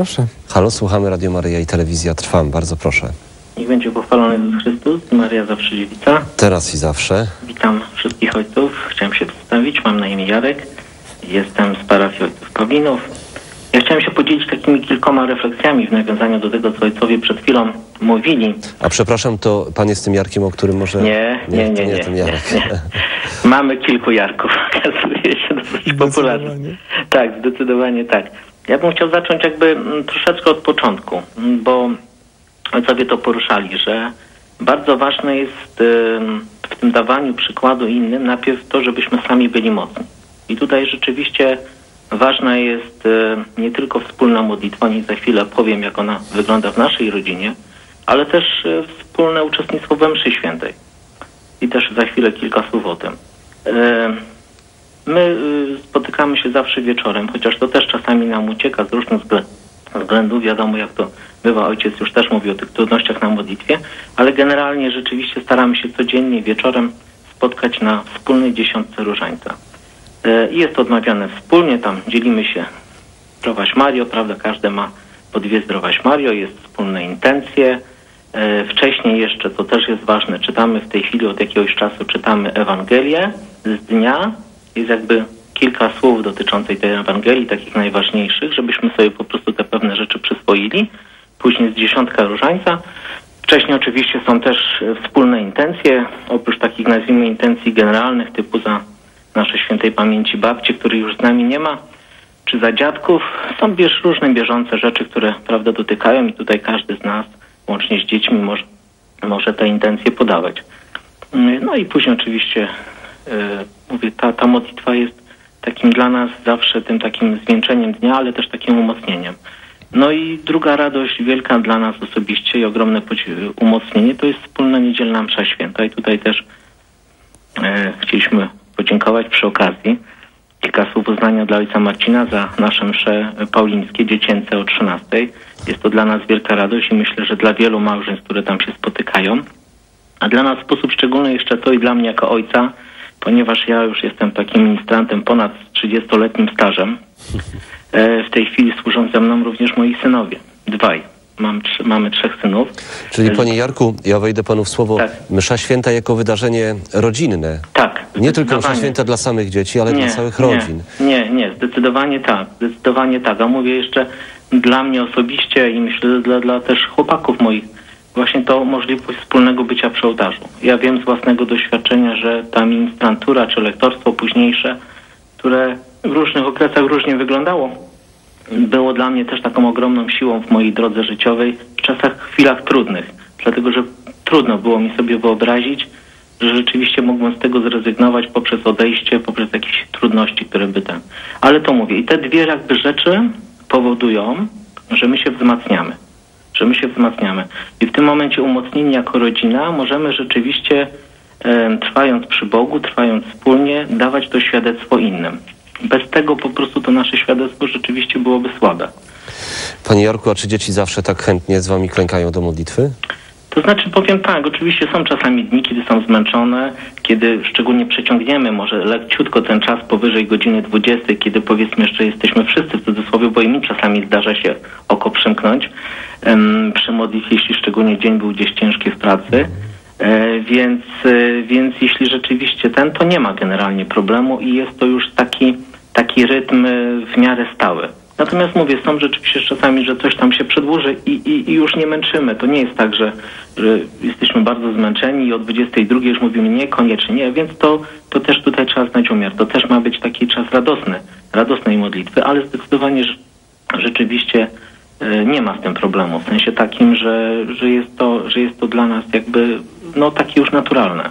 Proszę. Halo, słuchamy Radio Maryja i Telewizja Trwam. Bardzo proszę. Niech będzie pochwalony Jezus Chrystus, Maria zawsze dziewica. Teraz i zawsze. Witam wszystkich ojców. Chciałem się przedstawić. Mam na imię Jarek. Jestem z parafii ojców Pawlinów. Ja chciałem się podzielić takimi kilkoma refleksjami w nawiązaniu do tego, co ojcowie przed chwilą mówili. A przepraszam, to pan jest tym Jarkiem, o którym może... Nie, nie, nie, to nie. nie, ten Jarek. nie, nie. Mamy kilku Jarków, okazuje się dosyć popularny. Tak, zdecydowanie tak. Ja bym chciał zacząć jakby mm, troszeczkę od początku, mm, bo ojcowie to poruszali, że bardzo ważne jest w tym dawaniu przykładu innym najpierw to, żebyśmy sami byli mocni. I tutaj rzeczywiście ważna jest y, nie tylko wspólna modlitwa, nie za chwilę powiem, jak ona wygląda w naszej rodzinie, ale też y, wspólne uczestnictwo we mszy świętej. I też za chwilę kilka słów o tym. My y, spotykamy się zawsze wieczorem, chociaż to też czasami nam ucieka z różnych wzglę- względów. Wiadomo, jak to bywa. Ojciec już też mówi o tych trudnościach na modlitwie, ale generalnie rzeczywiście staramy się codziennie wieczorem spotkać na wspólnej dziesiątce różańca. Y, Jest to odmawiane wspólnie, tam dzielimy się zdrowaś Mario, prawda? Każdy ma po dwie zdrowaś Mario, jest wspólne intencje. E, Wcześniej jeszcze, co też jest ważne, czytamy w tej chwili od jakiegoś czasu, czytamy Ewangelię z dnia. Jest jakby kilka słów dotyczących tej Ewangelii, takich najważniejszych, żebyśmy sobie po prostu te pewne rzeczy przyswoili. Później jest dziesiątka różańca. Wcześniej oczywiście są też wspólne intencje, oprócz takich nazwijmy intencji generalnych, typu za nasze świętej pamięci babci, której już z nami nie ma, czy za dziadków. Są bierz, różne bieżące rzeczy, które prawda dotykają i tutaj każdy z nas, łącznie z dziećmi, może, może te intencje podawać. No i później oczywiście, e, mówię, ta, ta modlitwa jest takim dla nas zawsze tym takim zwieńczeniem dnia, ale też takim umocnieniem. No i druga radość wielka dla nas osobiście i ogromne umocnienie to jest wspólna niedzielna msza święta i tutaj też e, chcieliśmy podziękować przy okazji. Kilka słów uznania dla ojca Marcina za nasze msze paulińskie, dziecięce o 13. Jest to dla nas wielka radość i myślę, że dla wielu małżeństw, które tam się spotykają. A dla nas w sposób szczególny jeszcze to i dla mnie jako ojca, ponieważ ja już jestem takim ministrantem ponad 30-letnim stażem. E, w tej chwili służą ze mną również moi synowie. Dwaj. Mam, mamy trzech synów. Czyli E, panie Jarku, ja wejdę panu w słowo. Tak. Msza Święta jako wydarzenie rodzinne. Tak. Nie tylko msza święta dla samych dzieci, ale dla całych rodzin. Nie, nie, zdecydowanie tak, zdecydowanie tak. A mówię jeszcze dla mnie osobiście i myślę, że dla, dla też chłopaków moich, właśnie to możliwość wspólnego bycia przy ołtarzu. Ja wiem z własnego doświadczenia, że ta ministrantura czy lektorstwo późniejsze, które w różnych okresach różnie wyglądało, było dla mnie też taką ogromną siłą w mojej drodze życiowej w czasach, chwilach trudnych. Dlatego, że trudno było mi sobie wyobrazić, że rzeczywiście mógłbym z tego zrezygnować poprzez odejście, poprzez jakieś trudności, które by ten. Ale to mówię. I te dwie jakby rzeczy powodują, że my się wzmacniamy. Że my się wzmacniamy. I w tym momencie umocnieni jako rodzina możemy rzeczywiście, e, trwając przy Bogu, trwając wspólnie, dawać to świadectwo innym. Bez tego po prostu to nasze świadectwo rzeczywiście byłoby słabe. Panie Jarku, a czy dzieci zawsze tak chętnie z wami klękają do modlitwy? To znaczy powiem tak, oczywiście są czasami dni, kiedy są zmęczone, kiedy szczególnie przeciągniemy może leciutko ten czas powyżej godziny 20, kiedy powiedzmy jeszcze jesteśmy wszyscy w cudzysłowie, bo i mi czasami zdarza się oko przymknąć em, przy modlitwie, jeśli szczególnie dzień był gdzieś ciężki w pracy. E, więc, e, więc jeśli rzeczywiście ten, to nie ma generalnie problemu i jest to już taki, taki rytm e, w miarę stały. Natomiast mówię, są rzeczywiście czasami, że coś tam się przedłuży i, i, i już nie męczymy. To nie jest tak, że, że jesteśmy bardzo zmęczeni i o 22 już mówimy nie, koniecznie nie, więc to, to też tutaj trzeba znać umiar. To też ma być taki czas radosny, radosnej modlitwy, ale zdecydowanie rzeczywiście e, nie ma z tym problemu. W sensie takim, że, że, jest to, że jest to dla nas jakby no takie już naturalne.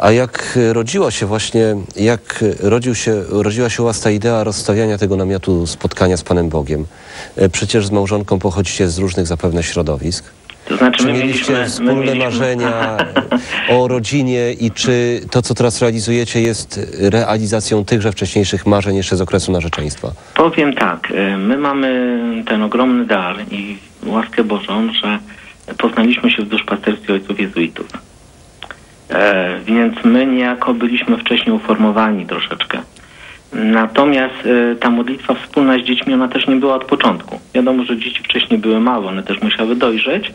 A jak rodziła się właśnie, jak rodził się, rodziła się u was ta idea rozstawiania tego namiotu spotkania z Panem Bogiem? E, Przecież z małżonką pochodzicie z różnych zapewne środowisk. To znaczy Czy mieliście mieliśmy, my wspólne mieliśmy, marzenia o rodzinie i czy to, co teraz realizujecie, jest realizacją tychże wcześniejszych marzeń jeszcze z okresu narzeczeństwa? Powiem tak, e, my mamy ten ogromny dar i łaskę Bożą, że poznaliśmy się w duszpasterstwie ojców jezuitów. E, więc my niejako byliśmy wcześniej uformowani troszeczkę. Natomiast e, ta modlitwa wspólna z dziećmi, ona też nie była od początku. Wiadomo, że dzieci wcześniej były małe, one też musiały dojrzeć.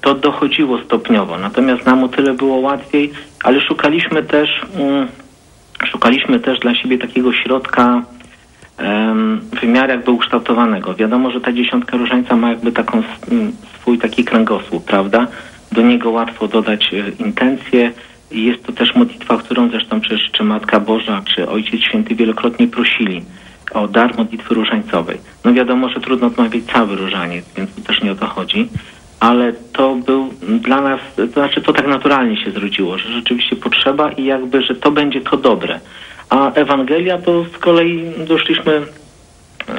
To dochodziło stopniowo. Natomiast nam o tyle było łatwiej, ale szukaliśmy też, mm, szukaliśmy też dla siebie takiego środka w miarę jakby ukształtowanego. Wiadomo, że ta dziesiątka różańca ma jakby taką s- m, swój taki kręgosłup, prawda? Do niego łatwo dodać e, intencje. Jest to też modlitwa, którą zresztą przecież czy Matka Boża, czy Ojciec Święty wielokrotnie prosili o dar modlitwy różańcowej. No wiadomo, że trudno odmawiać cały różaniec, więc tu też nie o to chodzi. Ale to był dla nas, to znaczy to tak naturalnie się zrodziło, że rzeczywiście potrzeba i jakby, że to będzie to dobre. A Ewangelia to z kolei doszliśmy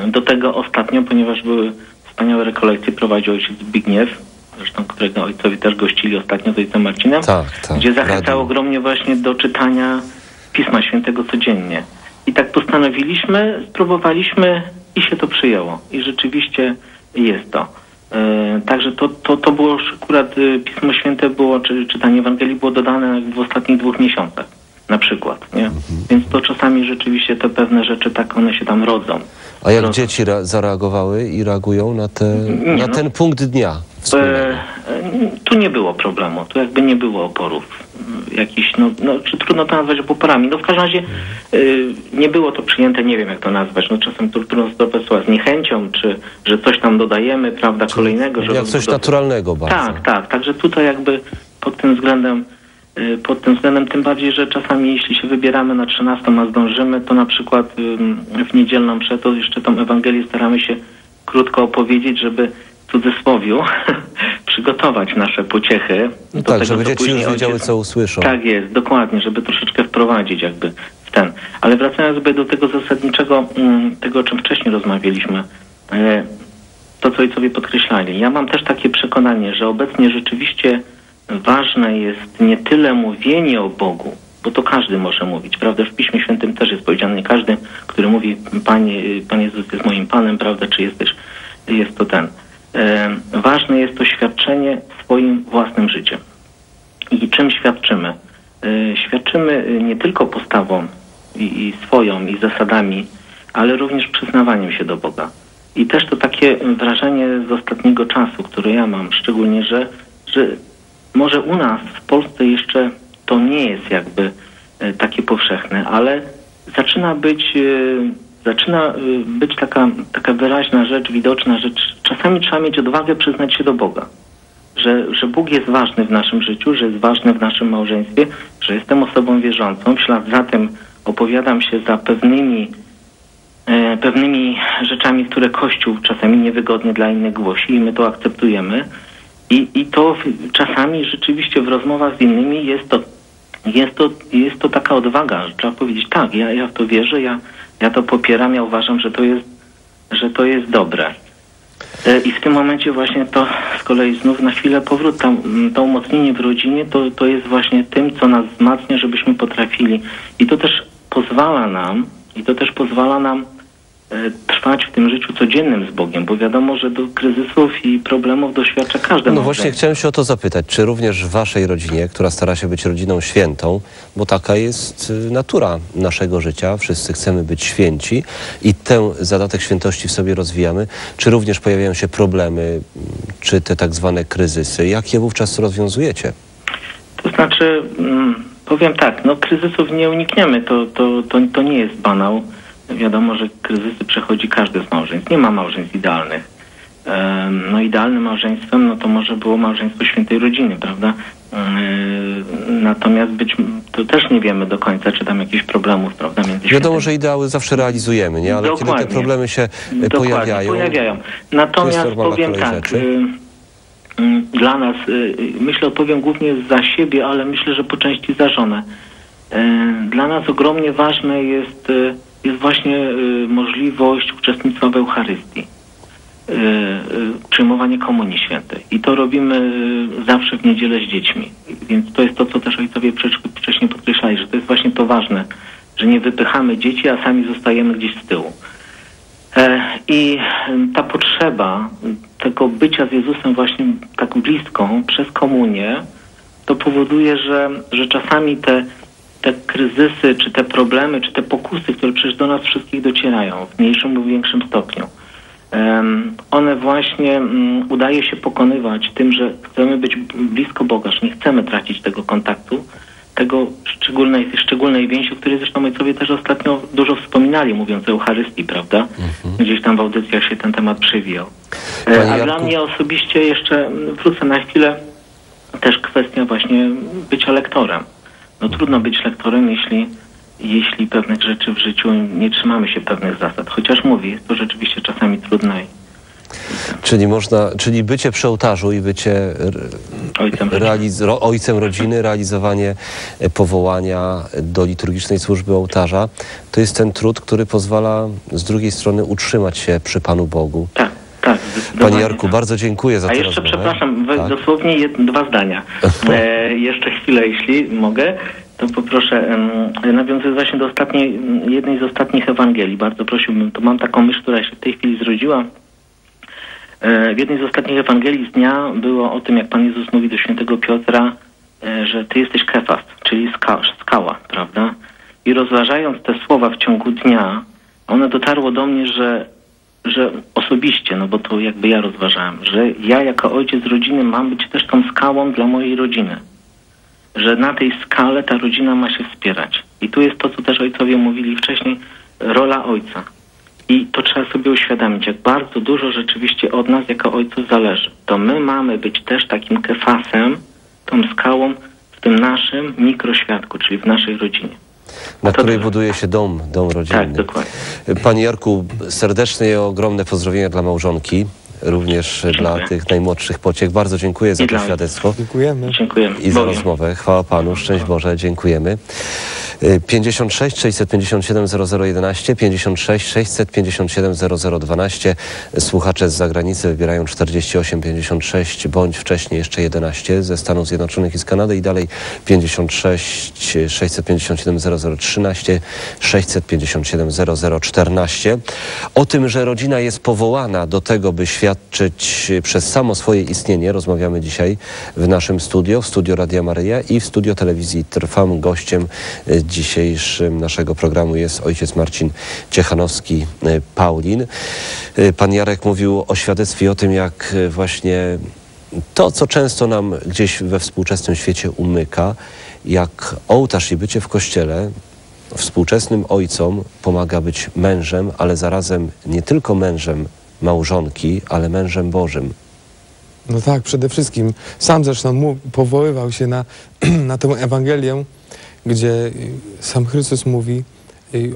do tego ostatnio, ponieważ były wspaniałe rekolekcje, prowadził ojciec Zbigniew, zresztą którego ojcowie też gościli ostatnio z ojcem Marcinem, Tak, tak, gdzie zachęcał ogromnie właśnie do czytania Pisma Świętego codziennie. I tak postanowiliśmy, spróbowaliśmy i się to przyjęło. I rzeczywiście jest to. E, Także to, to, to było akurat y, Pismo Święte było, czy czytanie Ewangelii było dodane w ostatnich dwóch miesiącach na przykład, nie? Mhm. Więc to czasami rzeczywiście te pewne rzeczy tak one się tam rodzą. A jak No. dzieci zareagowały i reagują na, te, Nie, na no. ten punkt dnia? E, tu nie było problemu, tu jakby nie było oporów jakichś, no, no czy trudno to nazwać oporami. No w każdym razie e, nie było to przyjęte, nie wiem jak to nazwać, no czasem to trudno to słowa z niechęcią, czy że coś tam dodajemy, prawda, kolejnego. żeby Jak coś zbudować- naturalnego bardzo. Tak, tak, także tutaj jakby pod tym względem y, pod tym względem tym bardziej, że czasami jeśli się wybieramy na 13, a zdążymy, to na przykład w niedzielną mszę to jeszcze tą Ewangelię staramy się krótko opowiedzieć, żeby w cudzysłowiu przygotować nasze pociechy. No do tak, tego, żeby dzieci już wiedziały, ojciec- co usłyszą. tak jest, dokładnie, żeby troszeczkę wprowadzić jakby w ten. Ale wracając sobie do tego zasadniczego, mm, tego o czym wcześniej rozmawialiśmy, e, to co ojcowie podkreślali. Ja mam też takie przekonanie, że obecnie rzeczywiście ważne jest nie tyle mówienie o Bogu, bo to każdy może mówić, prawda? W Piśmie Świętym też jest powiedziane, nie każdy, który mówi, Panie, Pan Jezus jest moim Panem, prawda, czy jesteś, jest to ten. E, ważne jest to świadczenie swoim własnym życiem. I czym świadczymy? Y, Świadczymy y, nie tylko postawą i, i swoją, i zasadami, ale również przyznawaniem się do Boga. I też to takie wrażenie z ostatniego czasu, które ja mam, szczególnie, że, że może u nas w Polsce jeszcze to nie jest jakby y, takie powszechne, ale zaczyna być, y, zaczyna y, być taka, taka wyraźna rzecz, widoczna rzecz. Czasami trzeba mieć odwagę przyznać się do Boga że, że Bóg jest ważny w naszym życiu, że jest ważny w naszym małżeństwie, że jestem osobą wierzącą. W ślad za tym opowiadam się za pewnymi, e, pewnymi rzeczami, które Kościół czasami niewygodnie dla innych głosi i my to akceptujemy. I, i to czasami rzeczywiście w rozmowach z innymi jest to, jest to, jest to taka odwaga, że trzeba powiedzieć tak, ja, ja w to wierzę, ja, ja to popieram, ja uważam, że to jest, że to jest dobre. E, I w tym momencie właśnie to z kolei znów na chwilę powrót, tam, to umocnienie w rodzinie to, to jest właśnie tym, co nas wzmacnia, żebyśmy potrafili. I to też pozwala nam, i to też pozwala nam trwać w tym życiu codziennym z Bogiem, bo wiadomo, że do kryzysów i problemów doświadcza każdy No właśnie chciałem się o to zapytać, czy również w waszej rodzinie, która stara się być rodziną świętą, bo taka jest y, natura naszego życia, wszyscy chcemy być święci i ten zadatek świętości w sobie rozwijamy, czy również pojawiają się problemy, czy te tak zwane kryzysy, jak je wówczas rozwiązujecie? To znaczy, mm, powiem tak, no kryzysów nie unikniemy, to, to, to, to nie jest banał. Wiadomo, że kryzysy przechodzi każdy z małżeństw. Nie ma małżeństw idealnych. No idealnym małżeństwem, no to może było małżeństwo świętej rodziny, prawda? Em, Natomiast być, to też nie wiemy do końca, czy tam jakichś problemów, prawda, między Wiadomo, świętymi- że ideały zawsze realizujemy, nie? ale kiedy te Dokładnie. problemy się e, Dokładnie, pojawiają, pojawiają. To Natomiast powiem tak, rzeczy. y, y, dla nas, y, y, myślę, odpowiem głównie za siebie, ale myślę, że po części za żonę. Y, Dla nas ogromnie ważne jest, y, jest właśnie y, możliwość uczestnictwa w Eucharystii. y, y, przyjmowanie Komunii Świętej. I to robimy zawsze w niedzielę z dziećmi. Więc to jest to, co też ojcowie wcześ- wcześniej podkreślali, że to jest właśnie to ważne, że nie wypychamy dzieci, a sami zostajemy gdzieś z tyłu. E, I ta potrzeba tego bycia z Jezusem właśnie tak blisko przez komunię, to powoduje, że, że czasami te te kryzysy, czy te problemy, czy te pokusy, które przecież do nas wszystkich docierają w mniejszym lub większym stopniu, one właśnie mm, udaje się pokonywać tym, że chcemy być blisko Boga, że nie chcemy tracić tego kontaktu, tego szczególnej, szczególnej więzi, o której zresztą ojcowie też ostatnio dużo wspominali, mówiąc o Eucharystii, prawda? Gdzieś tam w audycjach się ten temat przewijał. E, Panie A Jarku- dla mnie osobiście jeszcze mm, wrócę na chwilę też kwestia właśnie bycia lektorem. No trudno być lektorem, jeśli, jeśli pewnych rzeczy w życiu nie trzymamy się pewnych zasad. Chociaż mówię, jest to rzeczywiście czasami trudne i Czyli można, czyli bycie przy ołtarzu i bycie ojcem realiz- ro, ojcem rodziny, realizowanie e, powołania do liturgicznej służby ołtarza, to jest ten trud, który pozwala z drugiej strony utrzymać się przy Panu Bogu. Tak. Panie Jarku, bardzo dziękuję za A tę jeszcze rozmowę. przepraszam, Tak. dosłownie jed, dwa zdania. E, jeszcze chwilę, jeśli mogę, to poproszę, nawiązując właśnie do ostatniej, jednej z ostatnich Ewangelii, bardzo prosiłbym, to mam taką myśl, która się w tej chwili zrodziła. E, w jednej z ostatnich Ewangelii z dnia było o tym, jak Pan Jezus mówi do świętego Piotra, e, że Ty jesteś Kefas, czyli ska, skała, prawda? I rozważając te słowa w ciągu dnia, one dotarło do mnie, że że osobiście, no bo to jakby ja rozważałem, że ja jako ojciec rodziny mam być też tą skałą dla mojej rodziny. Że na tej skale ta rodzina ma się wspierać. I tu jest to, co też ojcowie mówili wcześniej, rola ojca. I to trzeba sobie uświadomić, jak bardzo dużo rzeczywiście od nas jako ojców zależy. To my mamy być też takim kefasem, tą skałą w tym naszym mikroświadku, czyli w naszej rodzinie. Na to- której buduje się dom, dom rodzinny. Tak, dokładnie. Panie Jarku, serdeczne i ogromne pozdrowienia dla małżonki, również dla tych najmłodszych pociech. Bardzo dziękuję za I to świadectwo Dziękujemy. Dziękujemy. i za rozmowę. Chwała Panu, szczęść Boże, dziękujemy. Y, 56 657 0011, 56 657 0012. Słuchacze z zagranicy wybierają 48 56 bądź wcześniej jeszcze 11 ze Stanów Zjednoczonych i z Kanady i dalej 56 657 0013, 657 0014. O tym, że rodzina jest powołana do tego, by świadczyć przez samo swoje istnienie, rozmawiamy dzisiaj w naszym studio, w studio Radia Maryja i w studio telewizji Trwam. Gościem e, dzisiejszym naszego programu jest ojciec Marcin Ciechanowski, e, Paulin. E, Pan Jarek mówił o świadectwie o tym, jak e, właśnie to, co często nam gdzieś we współczesnym świecie umyka, jak ołtarz i bycie w kościele współczesnym ojcom pomaga być mężem, ale zarazem nie tylko mężem małżonki, ale mężem Bożym. No tak, przede wszystkim. Sam zresztą mu, powoływał się na, na tę Ewangelię, gdzie sam Chrystus mówi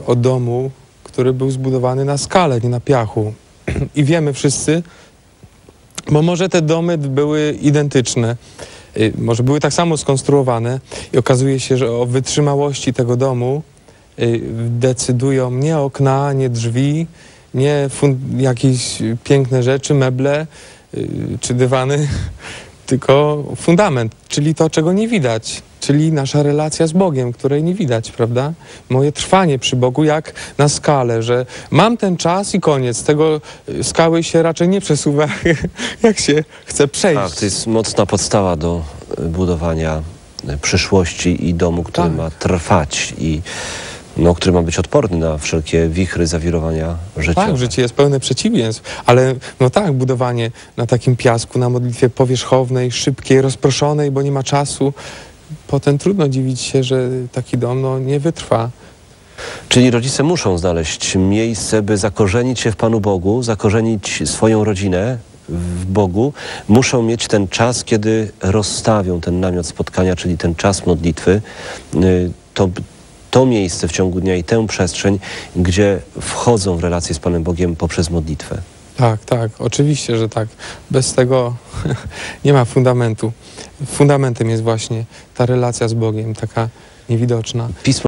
o domu, który był zbudowany na skale, nie na piachu. I wiemy wszyscy, bo może te domy były identyczne, może były tak samo skonstruowane i okazuje się, że o wytrzymałości tego domu decydują nie okna, nie drzwi, nie jakieś piękne rzeczy, meble czy dywany, tylko fundament, czyli to, czego nie widać, czyli nasza relacja z Bogiem, której nie widać, prawda? Moje trwanie przy Bogu jak na skale, że mam ten czas i koniec. Tego y, skały się raczej nie przesuwa, jak się chce przejść. Tak, to jest mocna podstawa do e, budowania e, przyszłości i domu, który Tak. ma trwać i no, który ma być odporny na wszelkie wichry, zawirowania życia. Tak, życie jest pełne przeciwieństw, ale no tak, budowanie na takim piasku, na modlitwie powierzchownej, szybkiej, rozproszonej, bo nie ma czasu, potem trudno dziwić się, że taki dom no, nie wytrwa. Czyli rodzice muszą znaleźć miejsce, by zakorzenić się w Panu Bogu, zakorzenić swoją rodzinę w Bogu. Muszą mieć ten czas, kiedy rozstawią ten namiot spotkania, czyli ten czas modlitwy. Y, To, to miejsce w ciągu dnia i tę przestrzeń, gdzie wchodzą w relację z Panem Bogiem poprzez modlitwę. Tak, tak, oczywiście, że tak. Bez tego nie ma fundamentu. Fundamentem jest właśnie ta relacja z Bogiem, taka niewidoczna. Pismo